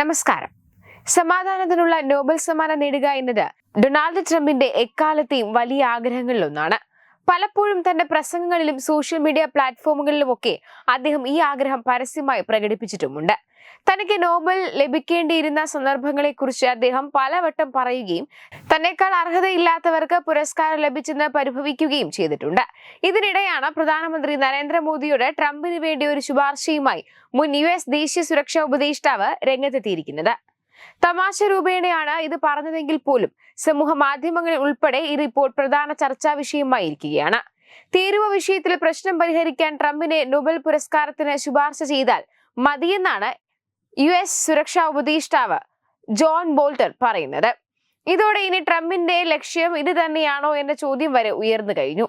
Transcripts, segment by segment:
നമസ്കാരം. സമാധാനത്തിനുള്ള നോബൽ സമ്മാനം നേടുക എന്നത് ഡൊണാൾഡ് ട്രംപിന്റെ എക്കാലത്തെയും വലിയ ആഗ്രഹങ്ങളിലൊന്നാണ്. പലപ്പോഴും തന്റെ പ്രസംഗങ്ങളിലും സോഷ്യൽ മീഡിയ പ്ലാറ്റ്ഫോമുകളിലുമൊക്കെ അദ്ദേഹം ഈ ആഗ്രഹം പരസ്യമായി പ്രകടിപ്പിച്ചിട്ടുമുണ്ട്. തനിക്ക് നോബൽ ലഭിക്കേണ്ടിയിരുന്ന സന്ദർഭങ്ങളെക്കുറിച്ച് അദ്ദേഹം പലവട്ടം പറയുകയും തന്നെക്കാൾ അർഹതയില്ലാത്തവർക്ക് പുരസ്കാരം ലഭിച്ചെന്ന് പരിഭവിക്കുകയും ചെയ്തിട്ടുണ്ട്. ഇതിനിടെയാണ് പ്രധാനമന്ത്രി നരേന്ദ്രമോദിയുടെ ട്രംപിന് വേണ്ടി ഒരു ശുപാർശയുമായി മുൻ യു ദേശീയ സുരക്ഷാ ഉപദേഷ്ടാവ് രംഗത്തെത്തിയിരിക്കുന്നത്. തമാശ രൂപേണയാണ് ഇത് പറഞ്ഞതെങ്കിൽ പോലും സമൂഹ മാധ്യമങ്ങളിൽ ഉൾപ്പെടെ ഈ റിപ്പോർട്ട് പ്രധാന ചർച്ചാ വിഷയമായിരിക്കുകയാണ്. തീരുവ വിഷയത്തിൽ പ്രശ്നം പരിഹരിക്കാൻ ട്രംപിനെ നൊബൽ പുരസ്കാരത്തിന് ശുപാർശ ചെയ്താൽ മതിയെന്നാണ് യു എസ് സുരക്ഷാ ഉപദേഷ്ടാവ് ജോൺ ബോൾട്ടർ പറയുന്നത്. ഇതോടെ ഇനി ട്രംപിന്റെ ലക്ഷ്യം ഇത് തന്നെയാണോ എന്ന ചോദ്യം വരെ ഉയർന്നു കഴിഞ്ഞു.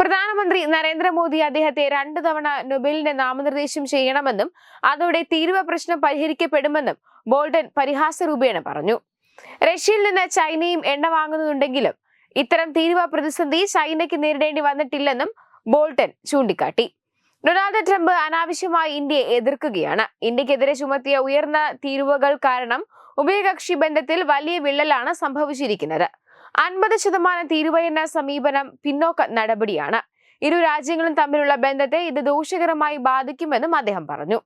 പ്രധാനമന്ത്രി നരേന്ദ്രമോദി അദ്ദേഹത്തെ രണ്ടു തവണ നൊബേലിന്റെ നാമനിർദ്ദേശം ചെയ്യണമെന്നും അതോടെ തീരുവ പ്രശ്നം പരിഹരിക്കപ്പെടുമെന്നും ബോൾഡൻ പരിഹാസ രൂപേണ പറഞ്ഞു. റഷ്യയിൽ നിന്ന് ചൈനയും എണ്ണ വാങ്ങുന്നുണ്ടെങ്കിലും ഇത്തരം തീരുവ പ്രതിസന്ധി ചൈനയ്ക്ക് നേരിടേണ്ടി വന്നിട്ടില്ലെന്നും ബോൾട്ടൻ ചൂണ്ടിക്കാട്ടി. ഡൊണാൾഡ് ട്രംപ് അനാവശ്യമായി ഇന്ത്യയെ എതിർക്കുകയാണ്. ഇന്ത്യക്കെതിരെ ചുമത്തിയ ഉയർന്ന തീരുവകൾ കാരണം ഉഭയകക്ഷി ബന്ധത്തിൽ വലിയ വിള്ളലാണ് സംഭവിച്ചിരിക്കുന്നത്. അൻപത് ശതമാനം തീരുവ സമീപനം പിന്നോക്ക നടപടിയാണ്. ഇരു രാജ്യങ്ങളും തമ്മിലുള്ള ബന്ധത്തെ ഇത് ദോഷകരമായി ബാധിക്കുമെന്നും അദ്ദേഹം പറഞ്ഞു.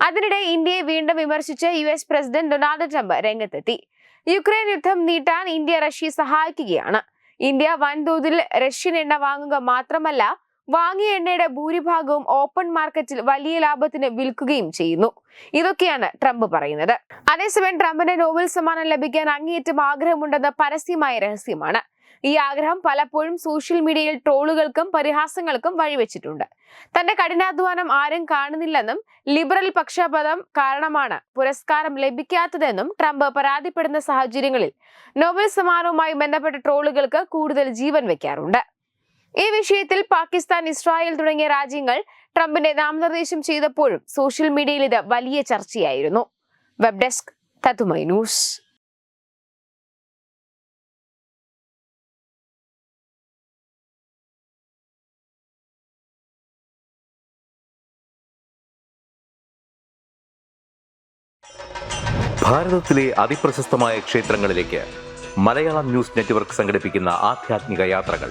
അതിനിടെ ഇന്ത്യയെ വീണ്ടും വിമർശിച്ച് U S president Donald Trump രംഗത്തെത്തി. യുക്രൈൻ യുദ്ധം നീട്ടാൻ ഇന്ത്യ റഷ്യയെ സഹായിക്കുകയാണ്. ഇന്ത്യ വൻതോതിൽ റഷ്യൻ എണ്ണ വാങ്ങുക മാത്രമല്ല വാങ്ങിയ എണ്ണയുടെ ഭൂരിഭാഗവും ഓപ്പൺ മാർക്കറ്റിൽ വലിയ ലാഭത്തിന് വിൽക്കുകയും ചെയ്യുന്നു. ഇതൊക്കെയാണ് ട്രംപ് പറയുന്നത്. അതേസമയം ട്രംപിന് നോബൽ സമ്മാനം ലഭിക്കാൻ അങ്ങേയറ്റം ആഗ്രഹമുണ്ടെന്ന പരസ്യമായ രഹസ്യമാണ്. ഈ ആഗ്രഹം പലപ്പോഴും സോഷ്യൽ മീഡിയയിൽ ട്രോളുകൾക്കും പരിഹാസങ്ങൾക്കും വഴിവെച്ചിട്ടുണ്ട്. തന്റെ കഠിനാധ്വാനം ആരും കാണുന്നില്ലെന്നും ലിബറൽ പക്ഷപാതം കാരണമാണ് പുരസ്കാരം ലഭിക്കാത്തതെന്നും ട്രംപ് പരാതിപ്പെടുന്ന സാഹചര്യങ്ങളിൽ നോബൽ സമ്മാനവുമായി ബന്ധപ്പെട്ട ട്രോളുകൾക്ക് കൂടുതൽ ജീവൻ വെക്കാറുണ്ട് ഈ വിഷയത്തിൽ പാകിസ്ഥാൻ ഇസ്രായേൽ തുടങ്ങിയ രാജ്യങ്ങൾ ട്രംപിനെ നാമനിർദ്ദേശം ചെയ്തപ്പോഴും സോഷ്യൽ മീഡിയയിൽ ഇത് വലിയ ചർച്ചയായിരുന്നു. വെബ് ഡെസ്ക് തതുമൈ ന്യൂസ്. ക്ഷേത്രങ്ങളിലേക്ക് മലയാളം ന്യൂസ് നെറ്റ്വർക്ക് യാത്രകൾ.